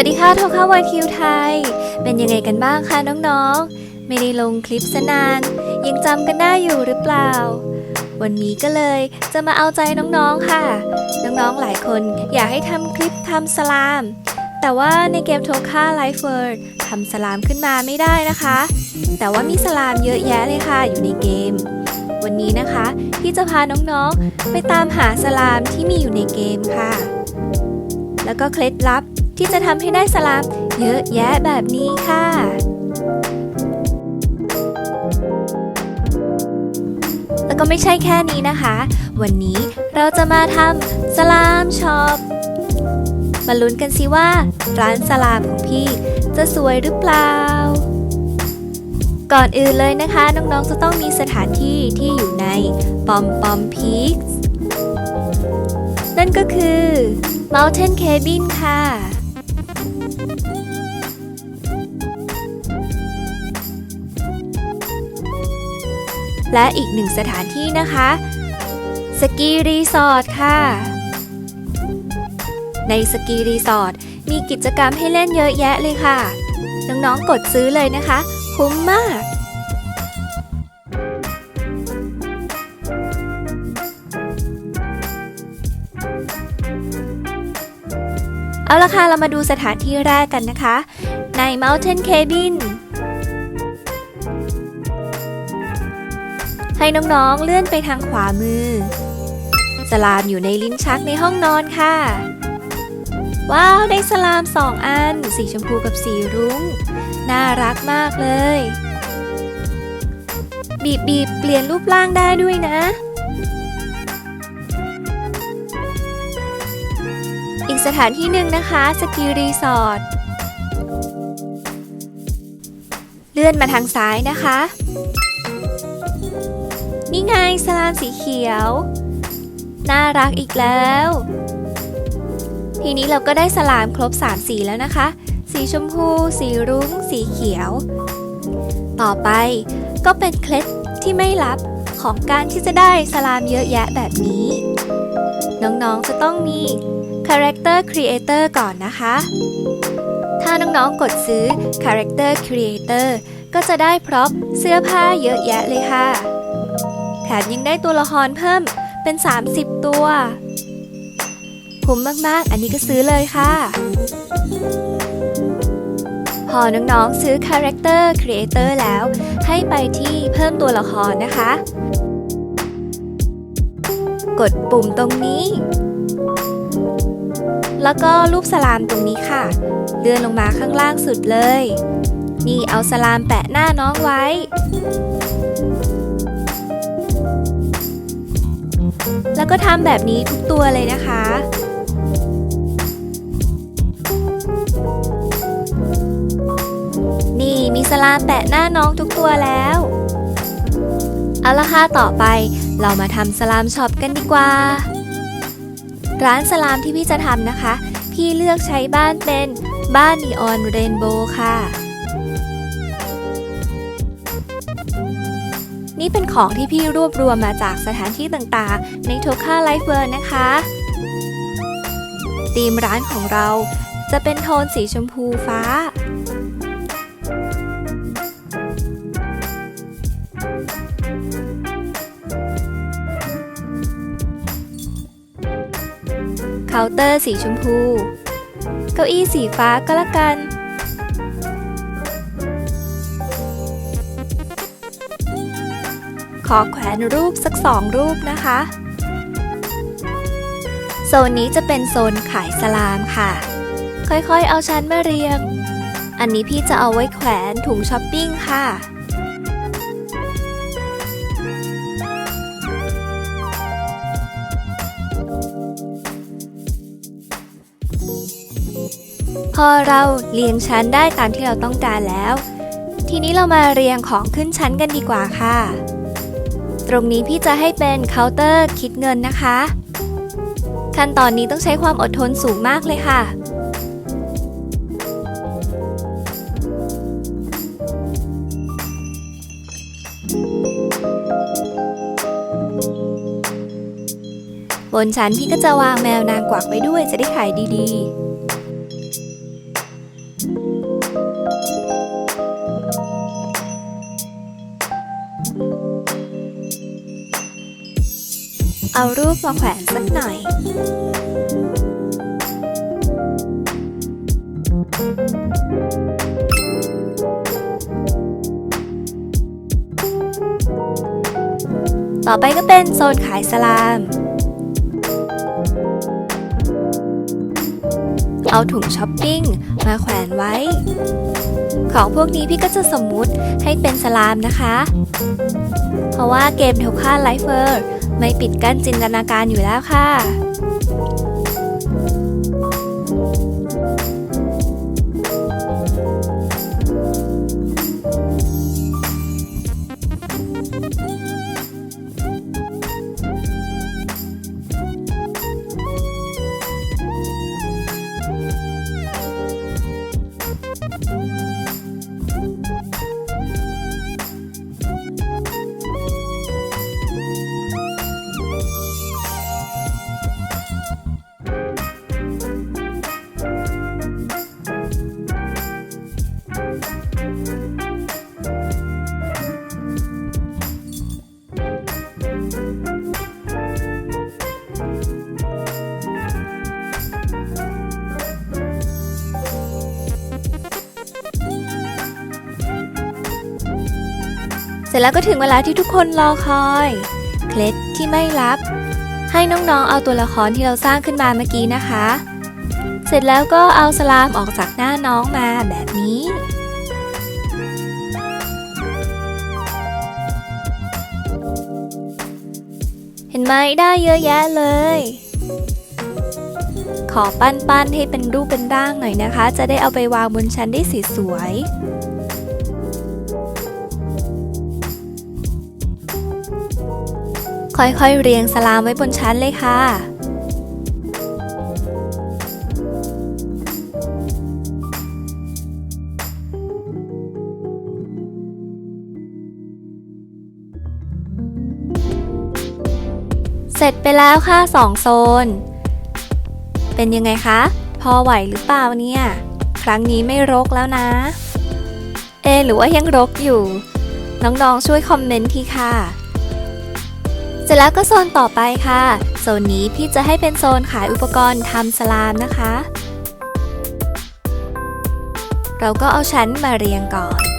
วัสดีค่ะโทค่าวายคิวไทย เป็นยังไงกันบ้างคะน้องๆ ไม่ได้ลงคลิปสนาน ยังจำกันได้อยู่หรือเปล่า วันนี้ก็เลยจะมาเอาใจน้องๆค่ะ น้องๆหลายคนอยากให้ทำคลิปทำสลาม แต่ว่าในเกมโทค่าไลฟ์เวิร์ดทำสลามขึ้นมาไม่ได้นะคะ แต่ว่ามีสลามเยอะแยะเลยค่ะอยู่ในเกม วันนี้นะคะพี่จะพาน้องๆไปตามหาสลามที่มีอยู่ในเกมค่ะ แล้วก็เคล็ดลับ ที่จะทำให้ได้สลามเยอะแยะแบบนี้ค่ะ แล้วก็ไม่ใช่แค่นี้นะคะ วันนี้เราจะมาทำสลามช็อปมาลุ้นกันสิว่า ร้านสลามของพี่จะสวยหรือเปล่า ก่อนอื่นเลยนะคะ น้องๆจะต้องมีสถานที่ที่อยู่ในปอมปอมพีคนั่นก็คือ Mountain Cabin ค่ะ และอีกหนึ่งสถานที่นะคะสกีรีสอร์ทค่ะ ในสกีรีสอร์ทมีกิจกรรมให้เล่นเยอะแยะเลยค่ะ น้องๆกดซื้อเลยนะคะ คุ้มมากเอาละค่ะ เรามาดูสถานที่แรกกันนะคะ ใน Mountain Cabin ให้น้องๆเลื่อนไปทางขวามือ สลามอยู่ในลิ้นชักในห้องนอนค่ะ ว้าว ได้สลามสองอัน สีชมพูกับสีรุ้ง น่ารักมากเลย บีบบีบเปลี่ยนรูปร่างได้ด้วยนะ อีกสถานที่หนึ่งนะคะ สกีรีสอร์ทเลื่อนมาทางซ้ายนะคะ นี่ไงสลามสีเขียว น่ารักอีกแล้ว ทีนี้เราก็ได้สลามครบ 3 สีแล้วนะคะ สีชมพู สีรุ้ง สีเขียว ต่อไปก็เป็นเคล็ดที่ไม่ลับของการที่จะได้สลามเยอะแยะแบบนี้ น้องๆจะต้องมี Character Creator ก่อนนะคะ ถ้าน้องๆกดซื้อ Character Creator ก็จะได้พร็อพเสื้อผ้าเยอะแยะเลยค่ะ แถมยังได้ตัวละครเพิ่มเป็น 30 ตัว คุ้มมากๆ อันนี้ก็ซื้อเลยค่ะ พอน้องๆซื้อ Character Creator แล้ว ให้ไปที่เพิ่มตัวละครนะคะ กดปุ่มตรงนี้ แล้วก็รูปสลามตรงนี้ค่ะ เลื่อนลงมาข้างล่างสุดเลย นี่เอาสลามแปะหน้าน้องไว้ แล้วก็ทำแบบนี้ทุกตัวเลยนะคะ นี่มีสลามแปะหน้าน้องทุกตัวแล้ว เอาละค่ะต่อไปเรามาทำสลามช็อปกันดีกว่า ร้านสลามที่พี่จะทำนะคะ พี่เลือกใช้บ้านเป็นบ้านนีออนเรนโบว์ค่ะ นี่เป็นของที่พี่รวบรวมมาจากสถานที่ต่างๆ ในโทค่าไลฟ์เวิร์นะคะธีมร้านของเราจะเป็นโทนสีชมพูฟ้า เคาน์เตอร์สีชมพู เก้าอี้สีฟ้าก็แล้วกัน ขอแขวนรูปสักสองรูปนะคะ โซนนี้จะเป็นโซนขายสลามค่ะ ค่อยๆ เอาชั้นมาเรียง อันนี้พี่จะเอาไว้แขวนถุงช้อปปิ้งค่ะพอเราเรียงชั้นได้ตามที่เราต้องการแล้ว ทีนี้เรามาเรียงของขึ้นชั้นกันดีกว่าค่ะ ตรงนี้พี่จะให้เป็นเคาน์เตอร์คิดเงินนะคะ ขั้นตอนนี้ต้องใช้ความอดทนสูงมากเลยค่ะบนชั้นพี่ก็จะวางแมวนางกวักไว้ด้วยจะได้ขายดีๆ เอารูปมาแขวนสักหน่อย ต่อไปก็เป็นโซนขายสลาม เอาถุงช้อปปิ้งมาแขวนไว้ ของพวกนี้พี่ก็จะสมมุติให้เป็นสลามนะคะ เพราะว่าเกมเทลค่าไลฟ์เฟอร์ ไม่ปิดกั้นจินตนาการอยู่แล้วค่ะ เสร็จแล้วก็ถึงเวลาที่ทุกคนรอคอย เคล็ดที่ไม่ลับ ให้น้องๆเอาตัวละครที่เราสร้างขึ้นมาเมื่อกี้นะคะ เสร็จแล้วก็เอาสลามออกจากหน้าน้องมาแบบนี้เห็นไหมได้เยอะแยะเลย ขอปั้นๆให้เป็นรูปเป็นร่างหน่อยนะคะ จะได้เอาไปวางบนชั้นได้สสวย ค่อยๆ เรียงสลามไว้บนชั้นเลยค่ะ เสร็จไปแล้วค่ะสองโซน เป็นยังไงคะ พอไหวหรือเปล่าเนี่ย ครั้งนี้ไม่รกแล้วนะ เอ หรือว่ายังรกอยู่ น้องๆช่วยคอมเมนต์ทีค่ะ สร็จแล้วก็โซนต่อไปค่ะ โซนนี้พี่จะให้เป็นโซนขายอุปกรณ์ทำสลามนะคะ เราก็เอาชั้นมาเรียงก่อน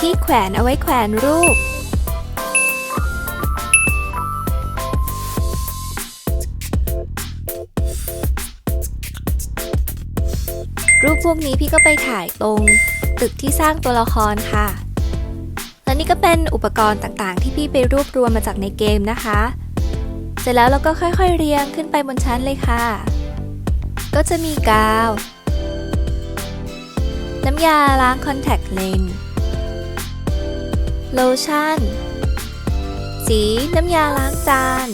ที่แขวนเอาไว้แขวนรูป รูปพวกนี้พี่ก็ไปถ่ายตรงตึกที่สร้างตัวละครค่ะ และนี่ก็เป็นอุปกรณ์ต่างๆ ที่พี่ไปรวบรวมมาจากในเกมนะคะ เสร็จแล้วเราก็ค่อยๆเรียงขึ้นไปบนชั้นเลยค่ะ ก็จะมีกาว น้ำยาล้างคอนแทคเลนส์ โลชั่น สีน้ำยาล้างจาน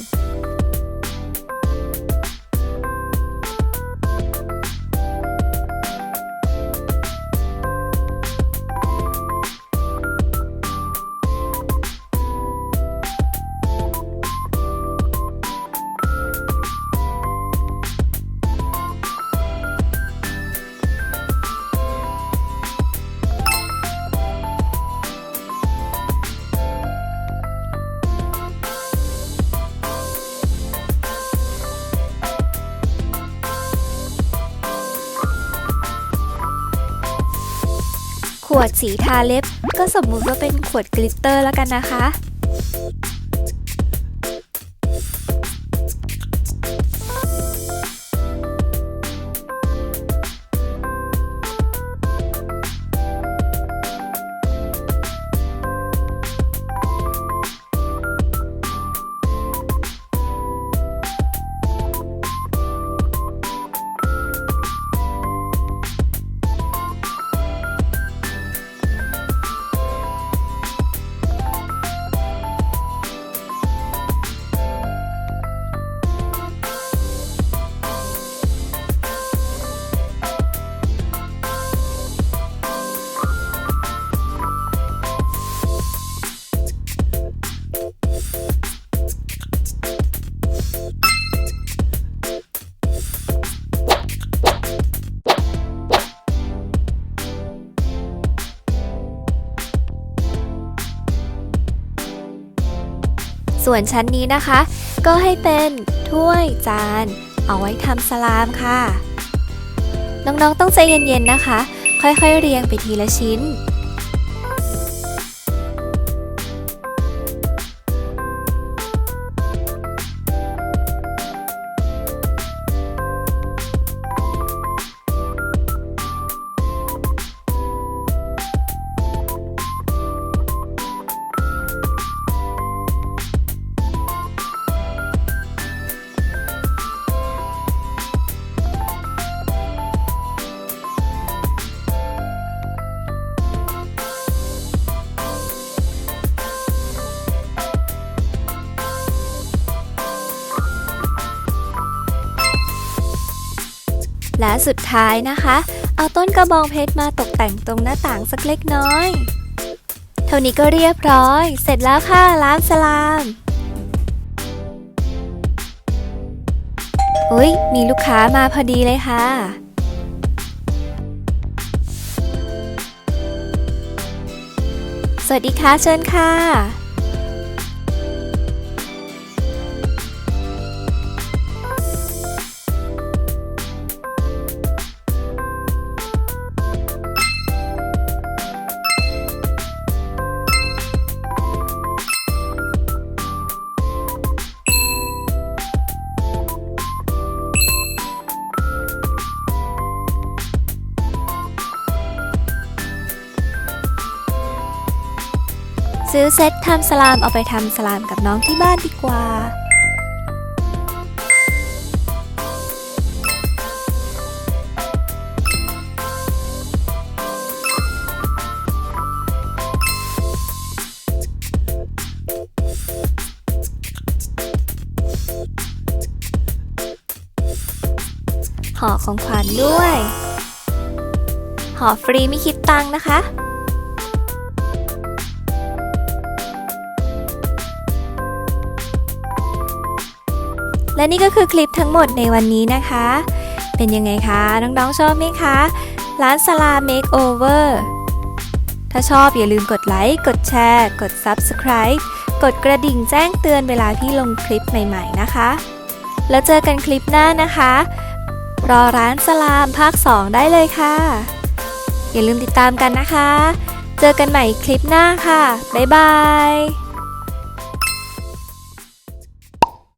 วดสีทาเล็บ ก็สมมุติว่าเป็นขวดกลิตเตอร์แล้วกันนะคะ ส่วนชั้นนี้นะคะ ก็ให้เป็นถ้วยจาน เอาไว้ทำสลามค่ะ น้องๆต้องใจเย็นๆนะคะ ค่อยๆเรียงไปทีละชิ้น และสุดท้ายนะคะ เอาต้นกระบองเพชรมาตกแต่งตรงหน้าต่างสักเล็กน้อย เท่านี้ก็เรียบร้อย เสร็จแล้วค่ะร้านสลามอุ๊ยมีลูกค้ามาพอดีเลยค่ะสวัสดีค่ะเชิญค่ะ ซื้อเซ็ตทำสลามเอาไปทำสลามกับน้องที่บ้านดีกว่าห่อของขวัญด้วย ห่อฟรีไม่คิดตังค์นะคะ นี่ก็คือคลิปทั้งหมดในวันนี้นะคะ เป็นยังไงคะ น้องๆชอบไหมคะ ร้านสลาเมคโอเวอร์ถ้าชอบอย่าลืมกดไลค์ กดแชร์ กด Subscribe กดกระดิ่งแจ้งเตือนเวลาที่ลงคลิปใหม่ๆนะคะ แล้วเจอกันคลิปหน้านะคะ รอร้านสลามภาค 2 ได้เลยค่ะ อย่าลืมติดตามกันนะคะ เจอกันใหม่คลิปหน้าค่ะ บ๊ายบาย